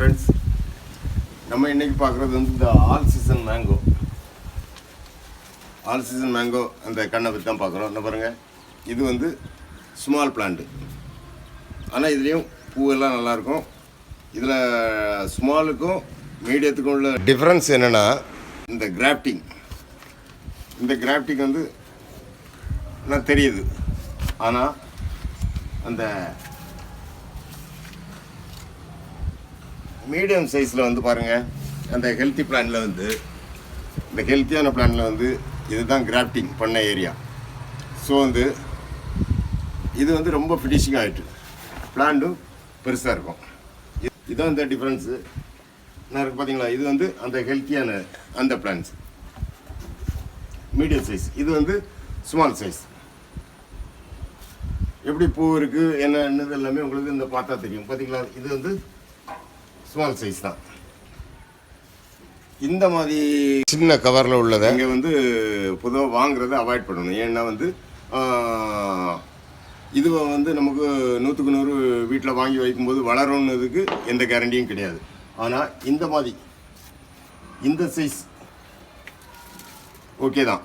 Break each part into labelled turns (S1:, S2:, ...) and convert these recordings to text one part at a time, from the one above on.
S1: Friends நம்ம இன்றைக்கி பார்க்குறது வந்து இந்த all season mango all season mango அந்த கண்ணை பற்றி தான் பார்க்குறோம். என்ன பாருங்கள் இது வந்து ஸ்மால் பிளான்ட்டு ஆனால் இதுலேயும் பூவெல்லாம் நல்லாயிருக்கும். இதில் ஸ்மாலுக்கும் மீடியத்துக்கும் உள்ள டிஃப்ரென்ஸ் என்னென்னா இந்த கிராஃப்டிங் இந்த கிராஃப்டிங் வந்து நான் தெரியுது. ஆனால் அந்த மீடியம் சைஸில் வந்து பாருங்கள் அந்த ஹெல்த்தி பிளானில் வந்து இந்த ஹெல்த்தியான பிளானில் வந்து இதுதான் கிராஃப்டிங் பண்ண ஏரியா ஸோ வந்து இது வந்து ரொம்ப ஃபினிஷிங் ஆகிட்டு பிளான்ட்டும் பெருசாக இருக்கும். இதுதான் இந்த டிஃப்ரென்ஸு நான் இருக்கு பார்த்தீங்களா இது வந்து அந்த ஹெல்த்தியான அந்த பிளான்ஸ் மீடியம் சைஸ் இது வந்து ஸ்மால் சைஸ் எப்படி பூ இருக்குது என்ன என்னது எல்லாமே உங்களுக்கு இந்த பார்த்தா தெரியும். பார்த்தீங்களா இது வந்து ஸ்மால் சைஸ் தான். இந்த மாதிரி சின்ன கவரில் உள்ளதை இங்கே வந்து பொதுவாக வாங்குறத அவாய்ட் பண்ணணும். ஏன்னா வந்து இது வந்து நமக்கு நூற்றுக்கு நூறு வீட்டில் வாங்கி வைக்கும்போது வளரும்னதுக்கு எந்த கேரண்டியும் கிடையாது. ஆனால் இந்த மாதிரி இந்த சைஸ் ஓகே தான்.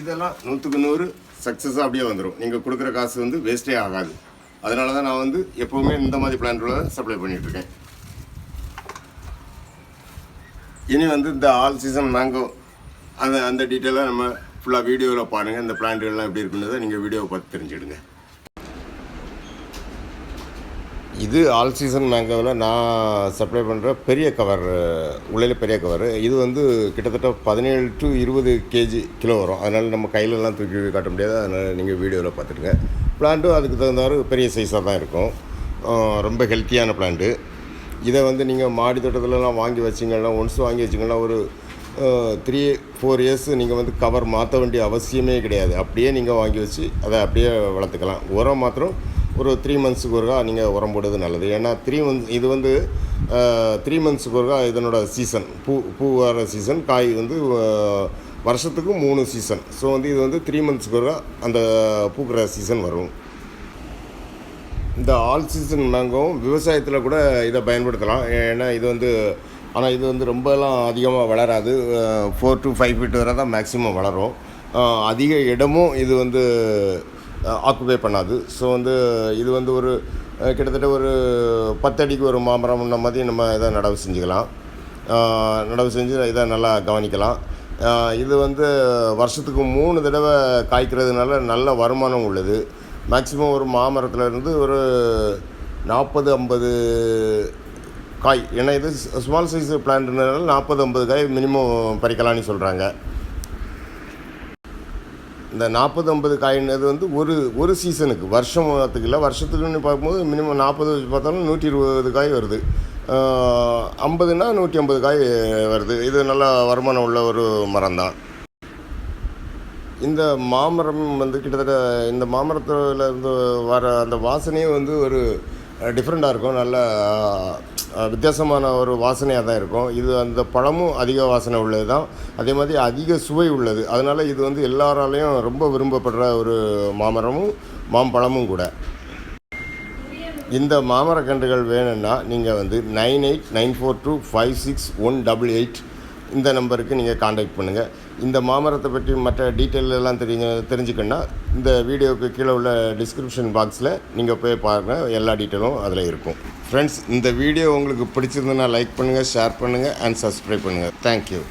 S1: இதெல்லாம் நூற்றுக்கு நூறு சக்ஸஸாக அப்படியே வந்துடும் நீங்கள் கொடுக்குற காசு வந்து வேஸ்ட்டே ஆகாது. அதனால தான் நான் வந்து எப்போவுமே இந்த மாதிரி பிளான்களை சப்ளை பண்ணிகிட்ருக்கேன் இனி வந்து இந்த ஆல் சீசன் மேங்கோ அந்த அந்த டீட்டெயிலாக நம்ம ஃபுல்லாக வீடியோவில் பாருங்கள் இந்த பிளான்ட்கள்லாம் எப்படி இருக்குன்றதை நீங்கள் வீடியோவை பார்த்து தெரிஞ்சுடுங்க இது ஆல் சீசன் மேங்கோவில் நான் சப்ளை பண்ணுற பெரிய கவர் உள்ளே பெரிய கவர் இது வந்து கிட்டத்தட்ட பதினேழு டு இருபது கேஜி கிலோ வரும். அதனால் நம்ம கையிலலாம் தூக்கி காட்ட முடியாது. அதனால் நீங்கள் வீடியோவில் பார்த்துடுங்க. பிளான்ட்டும் அதுக்கு தகுந்தாறு பெரிய சைஸாக தான் இருக்கும். ரொம்ப ஹெல்த்தியான பிளான்ட்டு இதை வந்து நீங்கள் மாடி தோட்டத்துலலாம் வாங்கி வச்சிங்கன்னா ஒன்ஸ் வாங்கி வச்சிங்கன்னா ஒரு த்ரீ ஃபோர் இயர்ஸ் நீங்கள் வந்து கவர் மாற்ற வேண்டிய அவசியமே கிடையாது. அப்படியே நீங்கள் வாங்கி வச்சு அதை அப்படியே வளர்த்துக்கலாம். உரம் மாத்திரம் ஒரு த்ரீ மந்த்ஸுக்கு ஒருக்கா நீங்கள் உரம் போடுறது நல்லது. ஏன்னா த்ரீ மந்த்ஸ் இது வந்து த்ரீ மந்த்ஸுக்கு ஒருக்கா இதனோட சீசன் பூ பூ வர சீசன் காய் வந்து வருஷத்துக்கு மூணு சீசன் ஸோ வந்து இது வந்து த்ரீ மந்த்ஸ்க்கு ஒருக்கா அந்த பூக்கிற சீசன் வரும். இந்த ஆல் சீசன் மேங்கோவும் விவசாயத்தில் கூட இதை பயன்படுத்தலாம். ஏன்னா இது வந்து ஆனால் இது வந்து ரொம்பலாம் அதிகமாக வளராது. ஃபோர் டு ஃபைவ் ஃபீட் வரை தான் மேக்ஸிமம் வளரும். அதிக இடமும் இது வந்து ஆக்குபை பண்ணாது. ஸோ வந்து இது வந்து ஒரு கிட்டத்தட்ட ஒரு பத்தடிக்கு ஒரு மாமரம்ன மாதிரி நம்ம இதை நடவு செஞ்சுக்கலாம். நடவு செஞ்சு இதை நல்லா கவனிக்கலாம். இது வந்து வருஷத்துக்கு மூணு தடவை காய்க்கிறதுனால நல்ல வருமானம் உள்ளது. மேக்ஸிமம் ஒரு மாமரத்தில் இருந்து ஒரு நாற்பது ஐம்பது காய். ஏன்னா இது ஸ்மால் சைஸ் பிளான்ட்னால நாற்பது ஐம்பது காய் மினிமம் பறிக்கலாம்னு சொல்கிறாங்க இந்த நாற்பது ஐம்பது காயின்றது வந்து ஒரு ஒரு சீசனுக்கு வருஷத்துக்கு இல்லை. வருஷத்துக்குன்னு பார்க்கும்போது மினிமம் நாற்பது வச்சு பார்த்தாலும் நூற்றி இருபது காய் வருது. ஐம்பதுனா நூற்றி ஐம்பது காய் வருது. இது நல்ல வருமானம் உள்ள ஒரு மரம் தான் இந்த மாமரம் வந்து கிட்டத்தட்ட இந்த மாமரத்தில் இருந்து வர அந்த வாசனையே வந்து ஒரு டிஃப்ரெண்ட்டாக இருக்கும். நல்ல வித்தியாசமான ஒரு வாசனையாக தான் இருக்கும். இது அந்த பழமும் அதிக வாசனை உள்ளது தான் அதே மாதிரி அதிக சுவை உள்ளது. அதனால் இது வந்து எல்லாராலையும் ரொம்ப விரும்பப்படுற ஒரு மாமரமும் மாம்பழமும் கூட. இந்த மாமரக்கன்றுகள் வேணும்னா நீங்கள் வந்து nine eight nine four two five six one double eight இந்த நம்பருக்கு நீங்கள் காண்டாக்ட் பண்ணுங்கள் இந்த மாமரத்தை பற்றி மற்ற டீட்டெயில் எல்லாம் தெரிஞ்ச தெரிஞ்சுக்கணுன்னா இந்த வீடியோவுக்கு கீழே உள்ள டிஸ்கிரிப்ஷன் பாக்ஸில் நீங்கள் போய் பாருங்கள் எல்லா டீட்டெயிலும் அதில் இருக்கும். ஃப்ரெண்ட்ஸ் இந்த வீடியோ உங்களுக்கு பிடிச்சிருந்ததுன்னா லைக் பண்ணுங்கள் ஷேர் பண்ணுங்கள் அண்ட் சப்ஸ்கிரைப் பண்ணுங்கள் தேங்க்யூ